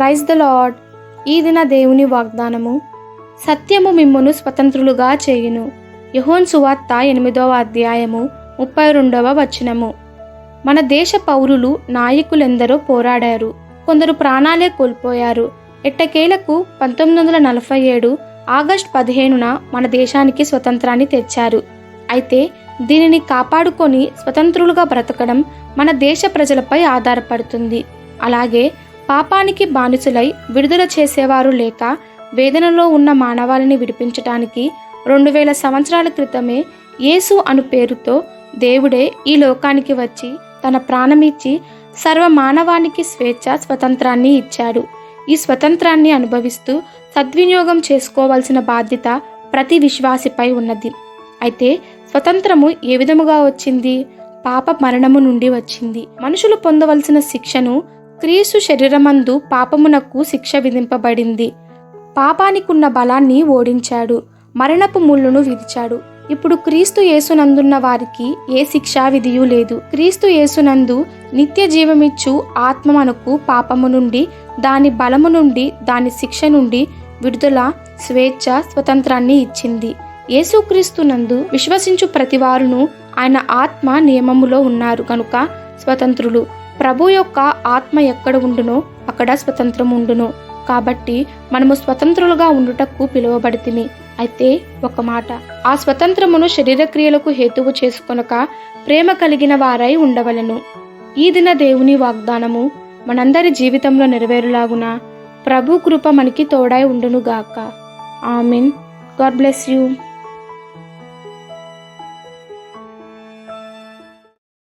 Praise the lord ఈ దిన దేవుని వాగ్దానము. సత్యము మిమ్మును స్వతంత్రులుగా చేయును. యహోన్ సువార్త ఎనిమిదవ అధ్యాయము ముప్పై రెండవ వచనము. మన దేశ పౌరులు నాయకులెందరో పోరాడారు. కొందరు ప్రాణాలే కోల్పోయారు. ఎట్టకేలకు పంతొమ్మిది వందల నలభై ఏడు ఆగస్ట్ పదిహేనున మన దేశానికి స్వతంత్రాన్ని తెచ్చారు. అయితే దీనిని కాపాడుకొని స్వతంత్రులుగా బ్రతకడం మన దేశ ప్రజలపై ఆధారపడుతుంది. అలాగే పాపానికి బానిసులై విడుదల చేసేవారు లేక వేదనలో ఉన్న మానవాళిని విడిపించటానికి రెండు వేల సంవత్సరాల క్రితమే యేసు అను పేరుతో దేవుడే ఈ లోకానికి వచ్చి తన ప్రాణమిచ్చి సర్వ మానవానికి స్వేచ్ఛ స్వతంత్రాన్ని ఇచ్చాడు. ఈ స్వతంత్రాన్ని అనుభవిస్తూ సద్వినియోగం చేసుకోవాల్సిన బాధ్యత ప్రతి విశ్వాసిపై ఉన్నది. అయితే స్వతంత్రము ఏ విధముగా వచ్చింది? పాప మరణము నుండి వచ్చింది. మనుషులు పొందవలసిన శిక్షను క్రీస్తు శరీరమందు పాపమునకు శిక్ష విధింపబడింది. పాపానికున్న బలాన్ని ఓడించాడు. మరణపు ముళ్ళును విధిచాడు. ఇప్పుడు క్రీస్తు యేసునందున్న వారికి ఏ శిక్షా విధియు లేదు. క్రీస్తు యేసునందు నిత్య జీవమిచ్చు ఆత్మ మనకు పాపము నుండి దాని బలము నుండి దాని శిక్ష నుండి విడుదల స్వేచ్ఛ స్వతంత్రాన్ని ఇచ్చింది. యేసుక్రీస్తునందు విశ్వసించు ప్రతివారును ఆయన ఆత్మ నియమములో ఉన్నారు. కనుక స్వతంత్రులు ప్రభు యొక్క ఆత్మ ఎక్కడ ఉండునో అక్కడ స్వతంత్రం ఉండును. కాబట్టి మనము స్వతంత్రులుగా ఉండుటకు పిలువబడితిమి. అయితే ఒక మాట ఆ స్వతంత్రమును శరీరక్రియలకు హేతువు చేసుకొనక ప్రేమ కలిగిన వారై ఉండవలెను. ఈ దిన దేవుని వాగ్దానము మనందరి జీవితంలో నెరవేరులాగున ప్రభు కృప మనకి తోడై ఉండునుగాక. ఆమెన్. God bless you.